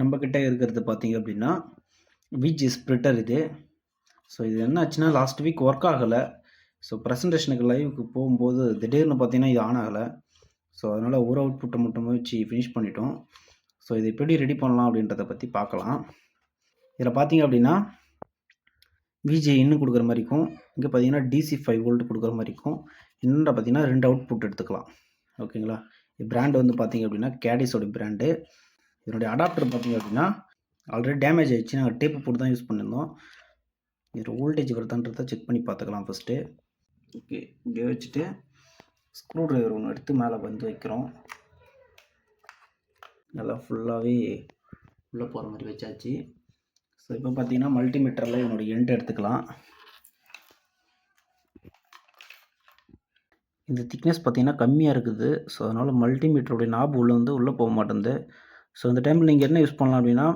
நம்மக்கிட்ட இருக்கிறது பார்த்தீங்க அப்படின்னா விச் ஸ்ப்ரிட்டர் இது. ஸோ இது என்ன ஆச்சுன்னா லாஸ்ட் வீக் ஒர்க் ஆகலை. ஸோ ப்ரெசன்டேஷனுக்கு லைவுக்கு போகும்போது திடீர்னு பார்த்தீங்கன்னா இது ஆன் ஆகலை. ஸோ அதனால் ஒரு அவுட் புட்டை மட்டும் வச்சு ஃபினிஷ் பண்ணிட்டோம். ஸோ இதை எப்படி ரெடி பண்ணலாம் அப்படின்றத பற்றி பார்க்கலாம். இதில் பார்த்தீங்க அப்படின்னா விஜி இன்னும் கொடுக்குற மாதிரி இருக்கும். இங்கே பார்த்தீங்கன்னா டிசி ஃபைவ் வோல்ட் கொடுக்குற மாதிரி இருக்கும். இன்னொன்று பார்த்தீங்கன்னா ரெண்டு அவுட்புட் எடுத்துக்கலாம். ஓகேங்களா? பிராண்டு வந்து பார்த்தீங்க அப்படின்னா கேடிஸோட பிராண்டு இதனுடைய அடாப்டர் பார்த்தீங்க அப்படின்னா ஆல்ரெடி டேமேஜ் ஆகிடுச்சு நாங்கள் டேப்பு போட்டு தான் யூஸ் பண்ணியிருந்தோம் இதில் வோல்டேஜ் வருதான்றதை செக் பண்ணி பார்த்துக்கலாம் ஃபஸ்ட்டு ஓகே இப்படியே வச்சுட்டு ஸ்க்ரூ ட்ரைவர் ஒன்று எடுத்து மேலே வந்து வைக்கிறோம். நல்லா ஃபுல்லாகவே உள்ளே போகிற மாதிரி வச்சாச்சு. ஸோ இப்போ பார்த்தீங்கன்னா மல்டிமீட்டரில் என்னோடய எண்ட் எடுத்துக்கலாம். இந்த திக்னஸ் பார்த்தீங்கன்னா கம்மியாக இருக்குது. ஸோ அதனால் மல்டிமீட்டருடைய நாப் உள்ளே வந்து உள்ளே போக மாட்டேங்குது. ஸோ இந்த டைமில் நீங்கள் என்ன யூஸ் பண்ணலாம் அப்படின்னா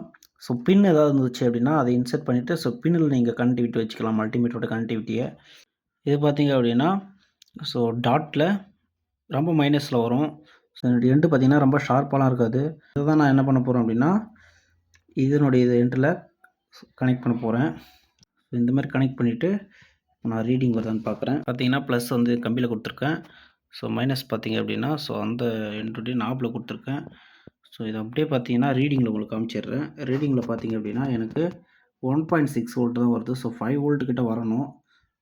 ஸோ பின் ஏதாவது இருந்துச்சு அப்படின்னா அதை இன்செர்ட் பண்ணிவிட்டு ஸோ பின்னில் நீங்கள் கனெக்டிவிட்டி வச்சுக்கலாம் மல்டிமீட்டரோட கனெக்டிவிட்டியை இது பார்த்தீங்க அப்படின்னா ஸோ டாட்டில் ரொம்ப மைனஸில் வரும். ஸோ என்னுடைய எண்டு பார்த்தீங்கன்னா ரொம்ப ஷார்ப்பாலாம் இருக்காது. இதை தான் நான் என்ன பண்ண போகிறேன் அப்படின்னா இதனுடைய இது எண்டில் கனெக்ட் பண்ண போகிறேன் இந்த மாதிரி கனெக்ட் பண்ணிவிட்டு நான் ரீடிங் வருதான்னு பார்க்குறேன் பார்த்தீங்கன்னா ப்ளஸ் வந்து கம்பியில் கொடுத்துருக்கேன். ஸோ மைனஸ் பார்த்தீங்க அப்படின்னா ஸோ அந்த எண்டுடைய நாப்பில் கொடுத்துருக்கேன். ஸோ இதை அப்படியே பார்த்தீங்கன்னா ரீடிங்கில் உங்களுக்கு காமிச்சிடுறேன். ரீடிங்கில் பார்த்தீங்க அப்படின்னா எனக்கு ஒன் பாயிண்ட் சிக்ஸ் வோல்ட் தான் வருது. ஸோ ஃபைவ் வோல்ட் கிட்ட வரணும்.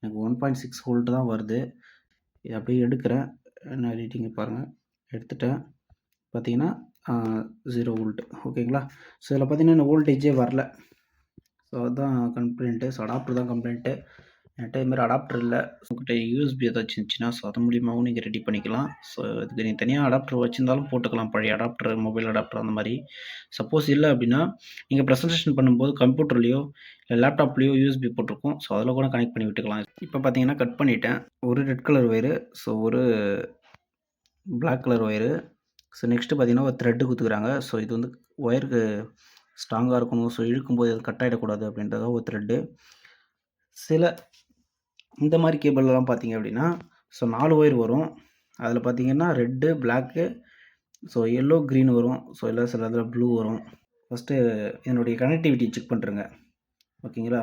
எனக்கு ஒன் பாயிண்ட் சிக்ஸ் வோல்ட் தான் வருது. இதை அப்படியே எடுக்கிறேன். நான் ரீடிங்கை பாருங்கள் எடுத்துட்டேன். பார்த்தீங்கன்னா ஜீரோ வோல்ட் ஓகேங்களா ஸோ இதில் பார்த்தீங்கன்னா இந்த வோல்டேஜே வரல. ஸோ அதுதான் கம்ப்ளைண்ட்டு ஸோ அடாப்டர் தான் கம்ப்ளைண்ட்டு என்கிட்ட இதுமாதிரி அடாப்டர் இல்லை. உங்கள்கிட்ட யூஎஸ்பி ஏதாச்சும் இருந்துச்சுன்னா ஸோ அது மூலியமாகவும் நீங்கள் ரெடி பண்ணிக்கலாம். ஸோ இதுக்கு நீங்கள் தனியாக அடாப்டர் வச்சுருந்தாலும் போட்டுக்கலாம். பழைய அடாப்டர் மொபைல் அடாப்டர் அந்த மாதிரி. சப்போஸ் இல்லை அப்படின்னா நீங்கள் ப்ரெசன்டேஷன் பண்ணும்போது கம்ப்யூட்டர்லேயோ இல்லை லேப்டாப்லேயோ யூஎஸ்பி போட்டிருக்கோம். ஸோ அதில் கூட கனெக்ட் பண்ணி விட்டுக்கலாம். இப்போ பார்த்தீங்கன்னா கட் பண்ணிட்டேன். ஒரு ரெட் கலர் ஒயரு ஸோ ஒரு black colour wire so next பார்த்தீங்கன்னா ஒரு த்ரெட்டு கொடுத்துக்குறாங்க. ஸோ இது வந்து ஒயருக்கு ஸ்ட்ராங்காக இருக்கணும். ஸோ இழுக்கும்போது அது கட் ஆகிடக்கூடாது அப்படின்றத ஒரு த்ரெட்டு சில இந்த மாதிரி கேபிள்லாம் பார்த்தீங்க அப்படின்னா ஸோ நாலு ஒயர் வரும். அதில் பார்த்தீங்கன்னா red black so yellow green வரும். ஸோ இல்லை சில இதில் ப்ளூ வரும். ஃபஸ்ட்டு என்னுடைய கனெக்டிவிட்டி செக் பண்ணுறேங்க ஓகேங்களா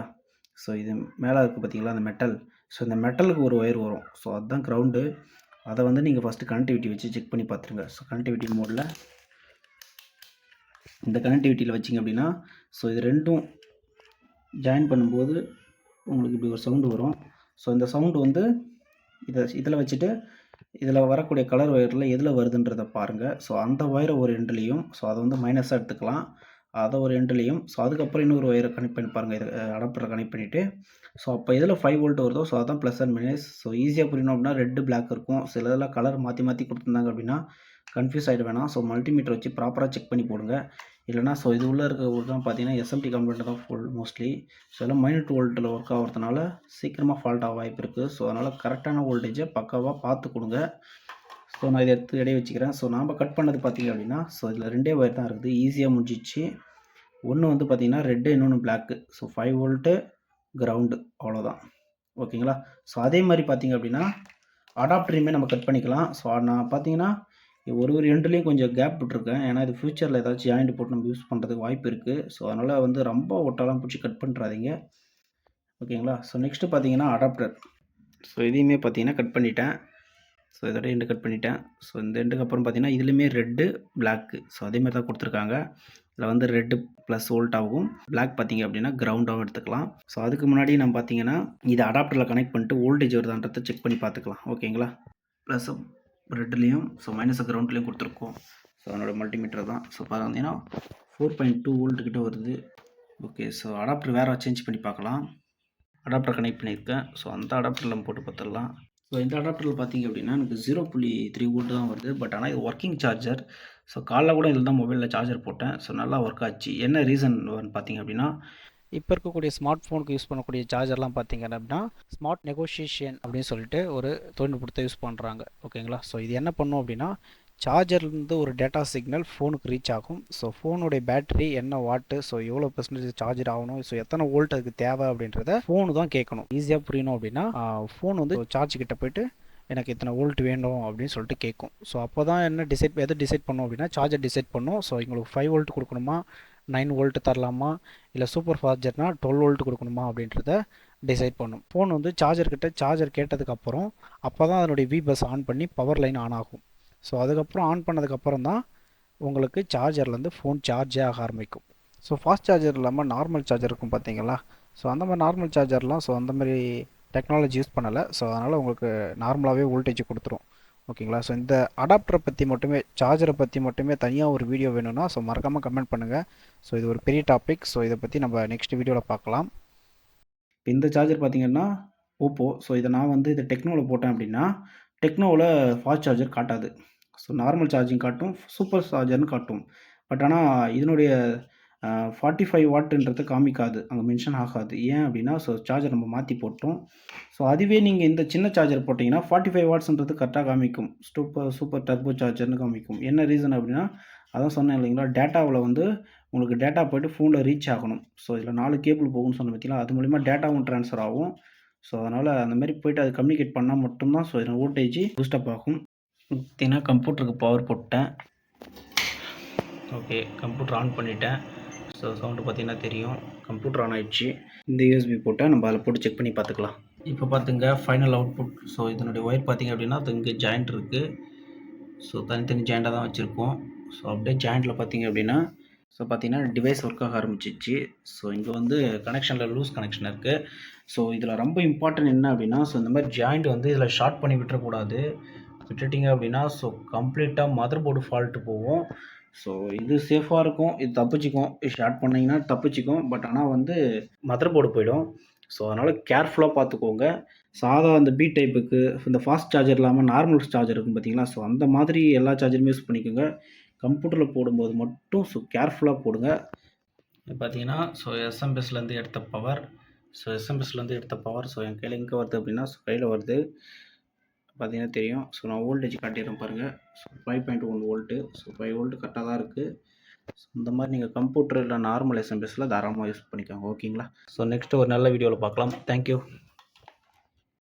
ஸோ இது மேலே இருக்குது பார்த்தீங்களா அந்த மெட்டல் ஸோ இந்த மெட்டலுக்கு ஒரு ஒயர் வரும். ஸோ அதுதான் க்ரௌண்டு அதை வந்து நீங்கள் ஃபஸ்ட்டு கனெக்டிவிட்டி வச்சு செக் பண்ணி பார்த்துருங்க. ஸோ கனெக்டிவிட்டி மோடில் இந்த கனெக்டிவிட்டியில் வச்சிங்க அப்படின்னா ஸோ இது ரெண்டும் ஜாயின் பண்ணும்போது உங்களுக்கு இப்படி ஒரு சவுண்டு வரும். ஸோ இந்த சவுண்டு வந்து இதை இதில் வச்சுட்டு இதில் வரக்கூடிய கலர் ஒயரில் எதில் வருதுன்றதை பாருங்கள் ஸோ அந்த ஒயரை ஒரு எண்ட்லேயும் ஸோ அதை வந்து மைனஸாக எடுத்துக்கலாம். அதை ஒரு எண்ட்லேயும் ஸோ அதுக்கப்புறம் இன்னொரு ஒயரை கனெக்ட் பண்ணி பாருங்கள் இது அடாப்டரை கனெக்ட் பண்ணிவிட்டு ஸோ அப்போ இதில் ஃபைவ் வோல்ட் வருதோ ஸோ அதான் ப்ளஸ் அண்ட் மைனஸ் ஸோ ஈஸியாக புரியணும் அப்படின்னா ரெட்டு பிளாக் இருக்கும். சில இதெல்லாம் கலர் மாற்றி மாற்றி கொடுத்துருந்தாங்க அப்படின்னா கன்ஃபியூஸ் ஆகிட வேணாம். ஸோ மல்டிமீட்டர் வச்சு ப்ராப்பராக செக் பண்ணி போடுங்க. இல்லைனா ஸோ இது உள்ளே இருக்க தான் பார்த்தீங்கன்னா எஸ்எம்டி கம்ப்ளைண்ட் தான் ஃபுல் மோஸ்ட்லி ஸோ எல்லாம் மைனட் வோல்ட்டில் ஒர்க் ஆகிறதுனால சீக்கிரமாக ஃபால்ட் ஆக வாய்ப்பு இருக்குது ஸோ அதனால் கரெக்டான வோல்டேஜை பக்காவாக பார்த்து கொடுங்க. ஸோ நான் இதை எடுத்து இடையே வச்சுக்கிறேன். ஸோ நாம் கட் பண்ணது பார்த்தீங்க அப்படின்னா ஸோ இதில் ரெண்டே வயர் தான் இருக்குது. ஈஸியாக முடிஞ்சிச்சு. ஒன்று வந்து பார்த்திங்கன்னா ரெட்டு இன்னொன்று black so five volt ground அவ்வளோதான் ஓகேங்களா ஸோ அதே மாதிரி பார்த்தீங்க அப்படின்னா அடாப்டரையுமே நம்ம கட் பண்ணிக்கலாம். ஸோ நான் பார்த்தீங்கன்னா ஒரு ஒரு எண்ட்லேயும் கொஞ்சம் கேப் விட்ருக்கேன் ஏன்னா இது ஃப்யூச்சரில் ஏதாச்சும் ஜாயிண்ட் போட்டு நம்ம யூஸ் பண்ணுறதுக்கு வாய்ப்பு இருக்குது ஸோ அதனால் வந்து ரொம்ப ஒட்டாலாம் பிடிச்சி கட் பண்ணுறாதீங்க ஓகேங்களா ஸோ நெக்ஸ்ட்டு பார்த்தீங்கன்னா அடாப்டர் ஸோ இதையுமே பார்த்தீங்கன்னா கட் பண்ணிட்டேன். ஸோ இதோட எண்டு கட் பண்ணிட்டேன். ஸோ இந்த எண்டுக்கு அப்புறம் பார்த்தீங்கன்னா இதுலேயுமே ரெட்டு பிளாக்கு ஸோ அதேமாதிரி தான் கொடுத்துருக்காங்க. இதில் வந்து ரெட்டு ப்ளஸ் வோல்ட்டாகவும் பிளாக் பார்த்தீங்க அப்படின்னா கிரவுண்டாகவும் எடுத்துக்கலாம். ஸோ அதுக்கு முன்னாடி நம்ம பார்த்தீங்கன்னா இதை அடாப்டரில் கனெக்ட் பண்ணிட்டு வோல்டேஜ் வருதான்றதை செக் பண்ணி பார்த்துக்கலாம் ஓகேங்களா ப்ளஸ் ரெட்லேயும் ஸோ மைனஸ் கிரவுண்ட்லேயும் கொடுத்துருக்கோம். ஸோ அதனோட மல்டிமீட்டர் தான். ஸோ பார்த்தீங்கன்னா ஃபோர் பாயிண்ட் டூ வோல்ட்டுக்கிட்ட வருது. ஓகே ஸோ அடாப்டர் வேறு சேஞ்ச் பண்ணி பார்க்கலாம். அடாப்டர் கனெக்ட் பண்ணியிருக்கேன். ஸோ அந்த அடாப்டரில் நம்ம போட்டு பார்த்துடலாம். ஸோ இந்த அடாப்டரில் பார்த்தீங்க அப்படின்னா எனக்கு ஜீரோ புள்ளி த்ரீ வோல்ட் தான் வருது. பட் ஆனால் இது ஒர்க்கிங் சார்ஜர் ஸோ காலைல கூட இதில் தான் மொபைலில் சார்ஜர் போட்டேன். ஸோ நல்லா ஒர்க் ஆச்சு. என்ன ரீசன் பார்த்தீங்க அப்படின்னா இப்போ இருக்கக்கூடிய ஸ்மார்ட் ஃபோனுக்கு யூஸ் பண்ணக்கூடிய சார்ஜர்லாம் பார்த்தீங்க அப்படின்னா ஸ்மார்ட் நெகோஷியேஷன் அப்படின்னு சொல்லிட்டு ஒரு தொழில்நுட்பத்தை யூஸ் பண்ணுறாங்க ஓகேங்களா ஸோ இது என்ன பண்ணும் அப்படின்னா சார்ஜர்லேருந்து ஒரு டேட்டா சிக்னல் ஃபோனுக்கு ரீச் ஆகும். ஸோ ஃபோனுடைய பேட்டரி என்ன வாட்டு ஸோ எவ்வளோ பெர்சன்டேஜ் சார்ஜர் ஆகணும் ஸோ எத்தனை வோல்ட் அதுக்கு தேவை அப்படின்றத ஃபோனு தான் கேட்கணும். ஈஸியாக புரியணும் அப்படின்னா ஃபோன் வந்து சார்ஜ் கிட்ட போயிட்டு எனக்கு இத்தனை வோல்ட் வேணும் அப்படின்னு சொல்லிட்டு கேட்கும். ஸோ அப்போ தான் என்ன டிசைட் எது டிசைட் பண்ணோம் அப்படின்னா சார்ஜர் டிசைட் பண்ணும். ஸோ எங்களுக்கு ஃபைவ் வோல்ட் கொடுக்கணுமா? நைன் வோல்ட் தரலாமா? இல்லை சூப்பர் சார்ஜர்னால் டுவெல் வோல்ட் கொடுக்கணுமா அப்படின்றத டிசைட் பண்ணும். ஃபோன் வந்து சார்ஜர்கிட்ட சார்ஜர் கேட்டதுக்கப்புறம் அப்போ தான் அதனுடைய வி பஸ் ஆன் பண்ணி பவர் லைன் ஆன் ஆகும். ஸோ அதுக்கப்புறம் ஆன் பண்ணதுக்கப்புறம் தான் உங்களுக்கு சார்ஜர்லேருந்து ஃபோன் சார்ஜே ஆக ஆரம்பிக்கும். ஸோ ஃபாஸ்ட் சார்ஜர் இல்லாமல் நார்மல் சார்ஜர் இருக்கும் பார்த்தீங்களா ஸோ அந்த மாதிரி நார்மல் சார்ஜர்லாம் ஸோ அந்த மாதிரி டெக்னாலஜி யூஸ் பண்ணலை. ஸோ அதனால் உங்களுக்கு நார்மலாகவே வோல்டேஜ் கொடுத்துரும். ஓகேங்களா? ஸோ இந்த அடாப்டரை பற்றி மட்டுமே சார்ஜரை பற்றி மட்டுமே தனியாக ஒரு வீடியோ வேணும்னா ஸோ மறக்காமல் கமெண்ட் பண்ணுங்கள் ஸோ இது ஒரு பெரிய டாபிக் ஸோ இதை பற்றி நம்ம நெக்ஸ்ட் வீடியோவில் பார்க்கலாம். இப்போ இந்த சார்ஜர் பார்த்தீங்கன்னா ஓப்போ ஸோ இதை நான் வந்து இதை டெக்னோவில் போட்டேன் அப்படின்னா டெக்னோவில் ஃபாஸ்ட் சார்ஜர் காட்டாது. ஸோ நார்மல் சார்ஜிங் காட்டும் சூப்பர் சார்ஜர்னு காட்டும். பட் ஆனால் இதனுடைய ஃபார்ட்டி ஃபைவ் வாட்டுன்றது காமிக்காது. அங்கே மென்ஷன் ஆகாது. ஏன் அப்படின்னா ஸோ சார்ஜர் நம்ம மாற்றி போட்டோம். ஸோ அதுவே நீங்கள் இந்த சின்ன சார்ஜர் போட்டிங்கன்னா ஃபார்ட்டி ஃபைவ் வாட்ஸ்ன்றது கரெக்டாக காமிக்கும். சூப்பர் சூப்பர் டர்போ சார்ஜர்னு காமிக்கும். என்ன ரீசன் அப்படின்னா அதான் சொன்னேன் இல்லைங்களா டேட்டாவில் வந்து உங்களுக்கு டேட்டா போய்ட்டு ஃபோனில் ரீச் ஆகணும். ஸோ இதில் நாலு கேபிள் போகும்னு சொன்ன பார்த்தீங்களா அது மூலிமா டேட்டாவும் ட்ரான்ஸ்ஃபர் ஆகும். ஸோ அதனால் அந்த மாதிரி போயிட்டு அது கம்யூனிகேட் பண்ணால் மட்டும்தான் ஸோ இதில் ஓட்டேஜ் பூஸ்டப் ஆகும். பார்த்தீங்கன்னா கம்ப்யூட்டருக்கு பவர் போட்டேன். ஓகே கம்ப்யூட்டர் ஆன் பண்ணிட்டேன். ஸோ சவுண்டு பார்த்தீங்கன்னா தெரியும். கம்ப்யூட்டர் ஆன் ஆயிடுச்சு. இந்த யூஎஸ்பி போட்டால் நம்ம அதில் போட்டு செக் பண்ணி பார்த்துக்கலாம். இப்போ பார்த்துங்க ஃபைனல் அவுட்புட் ஸோ இதனுடைய ஒயர் பார்த்திங்க அப்படின்னா அது இங்கே ஜாயிண்ட் இருக்குது ஸோ தனித்தனி ஜாயிண்டாக தான் வச்சுருக்கோம். ஸோ அப்படியே ஜாயிண்டில் பார்த்தீங்க அப்படின்னா ஸோ பார்த்தீங்கன்னா டிவைஸ் ஒர்க் ஆக ஆரம்பிச்சிச்சு. ஸோ இங்கே வந்து கனெக்ஷனில் லூஸ் கனெக்ஷன் இருக்குது ஸோ இதில் ரொம்ப இம்பார்ட்டன்ட் என்ன அப்படின்னா ஸோ இந்த மாதிரி ஜாயிண்ட் வந்து இதில் ஷார்ட் பண்ணி விட்டுறக்கூடாது. விட்டுட்டிங்க அப்படின்னா ஸோ கம்ப்ளீட்டாக மதர் போர்டு ஃபால்ட்டு போகும். ஸோ இது சேஃபாக இருக்கும் இது தப்பிச்சிக்கும். ஷார்ட் பண்ணிங்கன்னா தப்பிச்சிக்கும். பட் ஆனால் வந்து மதர் போர்டு போயிடும். ஸோ அதனால் கேர்ஃபுல்லாக பார்த்துக்கோங்க சாதா அந்த பி டைப்புக்கு இந்த ஃபாஸ்ட் சார்ஜர் இல்லாமல் நார்மல் சார்ஜர் இருக்கும் பார்த்தீங்களா ஸோ அந்த மாதிரி எல்லா சார்ஜருமே யூஸ் பண்ணிக்கோங்க. கம்ப்யூட்டரில் போடும்போது மட்டும் ஸோ கேர்ஃபுல்லாக போடுங்க. பார்த்தீங்கன்னா ஸோ எஸ்எம்எஸ்லேருந்து எடுத்த பவர் ஸோ எஸ்எம்எஸ்லேருந்து எடுத்த பவர் ஸோ என் கையில் எங்கே வருது அப்படின்னா ஸோ கையில் வருது. பார்த்தீங்கன்னா தெரியும். ஸோ நான் வோல்டேஜ் காட்டிடுறேன் பாருங்கள் so five point one volt so five volt கரெக்டாக தான் இருக்குது ஸோ இந்த மாதிரி நீங்கள் கம்ப்யூட்டர் இல்லை நார்மல் எஸ்எம்பிஎஸில் தாராளமாக யூஸ் பண்ணிக்கோங்க. ஓகேங்களா ஸோ நெக்ஸ்ட்டு ஒரு நல்ல வீடியோவில் பார்க்கலாம். தேங்க்யூ